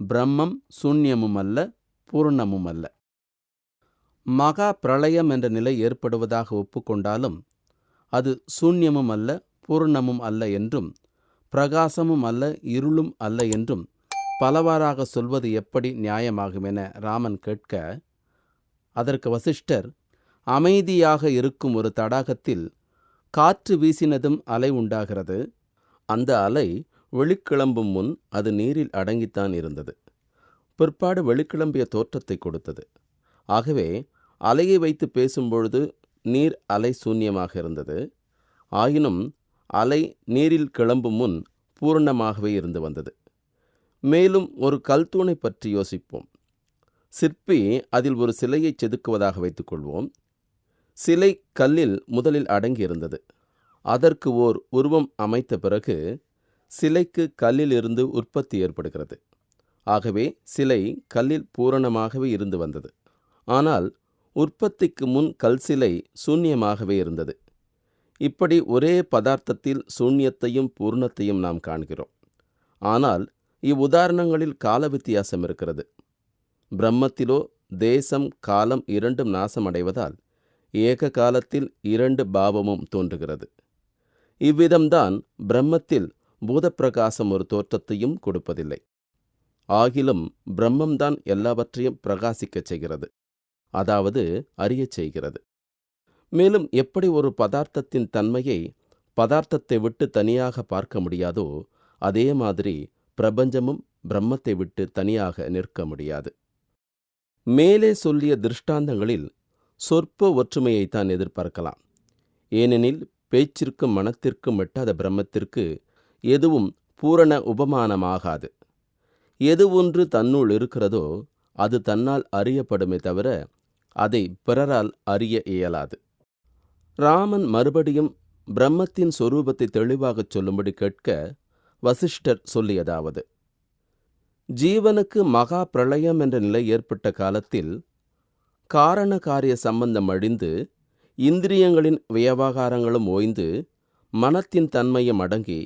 பிரம்மம் சூன்யமும் அல்ல பூர்ணமும் அல்ல மகா பிரளயம் என்ற நிலை ஏற்படுவதாக ஒப்புக்கொண்டாலும் அது சூன்யமும் அல்ல பூர்ணமும் அல்ல என்றும் பிரகாசமும் அல்ல இருளும் அல்ல என்றும் பலவாறாக சொல்வது எப்படி நியாயமாகும் என ராமன் கேட்க அதற்கு வசிஷ்டர் அமைதியாக இருக்கும் ஒரு தடாகத்தில் காற்று வீசினதும் அலை உண்டாகிறது. அந்த அலை வெளிக்கிளம்பும் முன் அது நீரில் அடங்கித்தான் இருந்தது. பிற்பாடு வெளிக்கிளம்பிய தோற்றத்தை கொடுத்தது. ஆகவே அலையை வைத்து பேசும்பொழுது நீர் அலை சூன்யமாக இருந்தது. ஆயினும் அலை நீரில் கிளம்பும் முன் பூரணமாகவே இருந்து வந்தது. மேலும் ஒரு கல்தூணை பற்றி யோசிப்போம். சிற்பி அதில் ஒரு சிலையை செதுக்குவதாக வைத்துக்கொள்வோம் சிலை கல்லில் முதலில் அடங்கியிருந்தது. அதற்கு ஓர் உருவம் அமைத்த பிறகு சிலைக்கு கல்லிலிருந்து உற்பத்தி ஏற்படுகிறது. ஆகவே சிலை கல்லில் பூரணமாகவே இருந்து வந்தது. ஆனால் உற்பத்திக்கு முன் கல் சிலை சூன்யமாகவே இருந்தது. இப்படி ஒரே பதார்த்தத்தில் சூன்யத்தையும் பூர்ணத்தையும் நாம் காண்கிறோம். ஆனால் இவ்வுதாரணங்களில் கால வித்தியாசம் இருக்கிறது. பிரம்மத்திலோ தேசம் காலம் இரண்டும் நாசமடைவதால் ஏக காலத்தில் இரண்டு பாவமும் தோன்றுகிறது. இவ்விதம்தான் பிரம்மத்தில் பூதப்பிரகாசம் ஒரு தோற்றத்தையும் கொடுப்பதில்லை. ஆகிலும் பிரம்மம்தான் எல்லாவற்றையும் பிரகாசிக்கச் செய்கிறது அதாவது அறியச் செய்கிறது. மேலும் எப்படி ஒரு பதார்த்தத்தின் தன்மையை பதார்த்தத்தை விட்டு தனியாக பார்க்க முடியாதோ அதே மாதிரி பிரபஞ்சமும் பிரம்மத்தை விட்டு தனியாக நிற்க முடியாது. மேலே சொல்லிய திருஷ்டாந்தங்களில் சொற்ப ஒற்றுமையைத்தான் எதிர்பார்க்கலாம். ஏனெனில் பேச்சிற்கும் மனத்திற்கும் எட்டாத பிரம்மத்திற்கு எதுவும் பூரண உபமானமாகாது. எது ஒன்று தன்னுள் இருக்கிறதோ அது தன்னால் அறியப்படுமே தவிர அதை பிறரால் அறிய இயலாது. ராமன் மறுபடியும் பிரம்மத்தின் சொரூபத்தை தெளிவாகச் சொல்லும்படி கேட்க வசிஷ்டர் சொல்லியதாவது ஜீவனுக்கு மகா பிரளயம் என்ற நிலை ஏற்பட்ட காலத்தில் காரண காரிய சம்பந்தம் அழிந்து இந்திரியங்களின் வியவகாரங்களும் ஓய்ந்து மனத்தின் தன்மையும் அடங்கி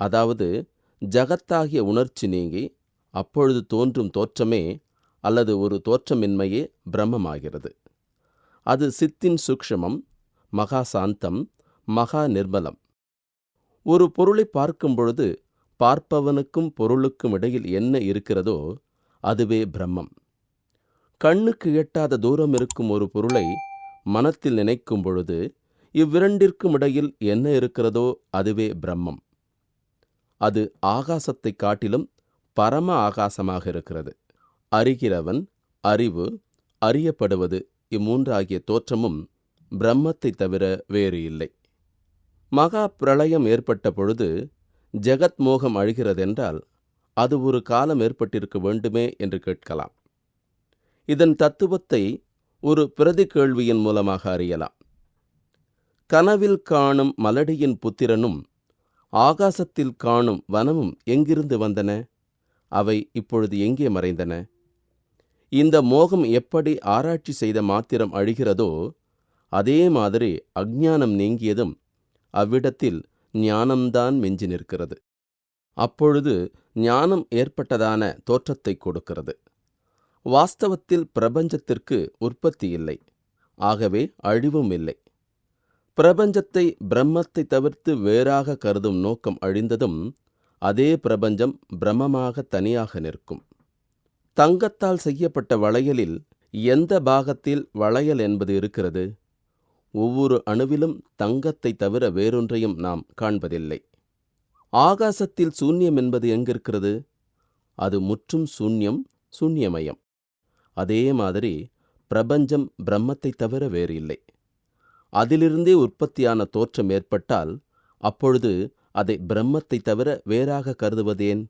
அதாவது ஜகத்தாகிய உணர்ச்சி நீங்கி அப்பொழுது தோன்றும் தோற்றமே அல்லது ஒரு தோற்றமின்மையே பிரம்மமாகிறது. அது சித்தின் சூக்ஷமம் மகா சாந்தம் மகா நிர்மலம் ஒரு பொருளை பார்க்கும் பொழுது பார்ப்பவனுக்கும் பொருளுக்கும் இடையில் என்ன இருக்கிறதோ அதுவே பிரம்மம். கண்ணுக்கு எட்டாத தூரம் இருக்கும் ஒரு பொருளை மனத்தில் நினைக்கும் பொழுது இவ்விரண்டிற்கும் இடையில் என்ன இருக்கிறதோ அதுவே பிரம்மம். அது ஆகாசத்தைக் காட்டிலும் பரம ஆகாசமாக இருக்கிறது. அறிகிறவன் அறிவு அறியப்படுவது இம்மூன்றாகிய தோற்றமும் பிரம்மத்தை தவிர வேறு இல்லை. மகா பிரளயம் ஏற்பட்ட பொழுது ஜெகத் மோகம் அழுகிறதென்றால் அது ஒரு காலம் ஏற்பட்டிருக்க வேண்டுமே என்று கேட்கலாம். இதன் தத்துவத்தை ஒரு பிரதி கேள்வியின் மூலமாக அறியலாம். கனவில் காணும் மலடியின் புத்திரனும் ஆகாசத்தில் காணும் வனமும் எங்கிருந்து வந்தன? அவை இப்பொழுது எங்கே மறைந்தன? இந்த மோகம் எப்படி ஆராய்ச்சி செய்த மாத்திரம் அழிகிறதோ அதே மாதிரி அஜ்ஞானம் நீங்கியதும் அவ்விடத்தில் ஞானம்தான் மிஞ்சி நிற்கிறது. அப்பொழுது ஞானம் ஏற்பட்டதான தோற்றத்தை கொடுக்கிறது. வாஸ்தவத்தில் பிரபஞ்சத்திற்கு உற்பத்தி இல்லை. ஆகவே அழிவும் இல்லை. பிரபஞ்சத்தை பிரம்மத்தை தவிர்த்து வேறாக கருதும் நோக்கம் அழிந்ததும் அதே பிரபஞ்சம் பிரம்மமாக தனியாக நிற்கும். தங்கத்தால் செய்யப்பட்ட வளையலில் எந்த பாகத்தில் வளையல் என்பது இருக்கிறது? ஒவ்வொரு அணுவிலும் தங்கத்தை தவிர வேறொன்றையும் நாம் காண்பதில்லை. ஆகாசத்தில் சூன்யம் என்பது எங்கிருக்கிறது? அது முற்றும் சூன்யம் சூன்யமயம். அதே மாதிரி பிரபஞ்சம் பிரம்மத்தை தவிர வேறு இல்லை அதிலிருந்தே உற்பத்தியான தோற்றம் ஏற்பட்டால் அப்பொழுது அதை பிரம்மத்தை தவிர வேறாக கருதுவதேன்?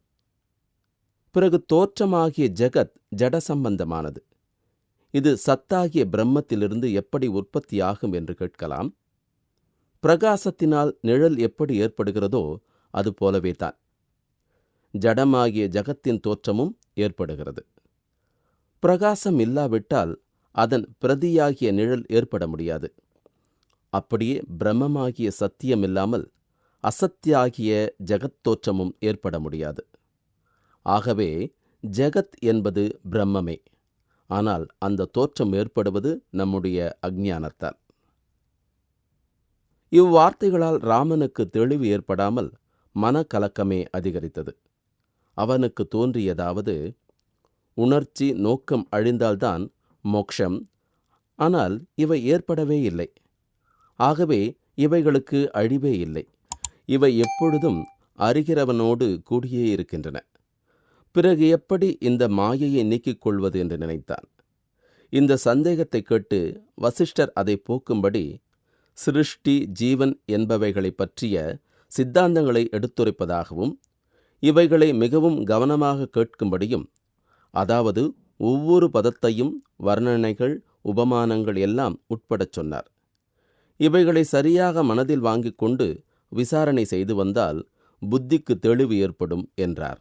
பிறகு தோற்றமாகிய ஜெகத் ஜட சம்பந்தமானது இது சத்தாகிய பிரம்மத்திலிருந்து எப்படி உற்பத்தியாகும் என்று கேட்கலாம். பிரகாசத்தினால் நிழல் எப்படி ஏற்படுகிறதோ அது போலவே தான். ஜடமாகிய ஜகத்தின் தோற்றமும் ஏற்படுகிறது. பிரகாசம் இல்லாவிட்டால் அதன் பிரதியாகிய நிழல் ஏற்பட முடியாது. அப்படியே பிரம்மமாகிய சத்தியம் இல்லாமல் அசத்தியாகிய ஜெகத் தோற்றமும் ஏற்பட முடியாது. ஆகவே ஜெகத் என்பது பிரம்மமே. ஆனால் அந்த தோற்றம் ஏற்படுவது நம்முடைய அஞ்ஞானத்தால் இவ்வார்த்தைகளால் ராமனுக்கு தெளிவு ஏற்படாமல் மனக்கலக்கமே அதிகரித்தது. அவனுக்கு தோன்றியதாவது உணர்ச்சி நோக்கம் அழிந்தால்தான் மோக்ஷம் ஆனால் இவை ஏற்படவே இல்லை. ஆகவே இவைகளுக்கு அழிவே இல்லை. இவை எப்பொழுதும் அறிகிறவனோடு கூடியே இருக்கின்றன. பிறகு எப்படி இந்த மாயையை நீக்கிக் கொள்வது என்று நினைத்தான். இந்த சந்தேகத்தை கேட்டு வசிஷ்டர் அதை போக்கும்படி சிருஷ்டி ஜீவன் என்பவைகளை பற்றிய சித்தாந்தங்களை எடுத்துரைப்பதாகவும் இவைகளை மிகவும் கவனமாக கேட்கும்படியும் அதாவது ஒவ்வொரு பதத்தையும் வர்ணனைகள் உபமானங்கள் எல்லாம் உட்படச் சொன்னார். இவைகளை சரியாக மனதில் வாங்கிக் கொண்டு விசாரணை செய்து வந்தால் புத்திக்கு தெளிவு ஏற்படும் என்றார்.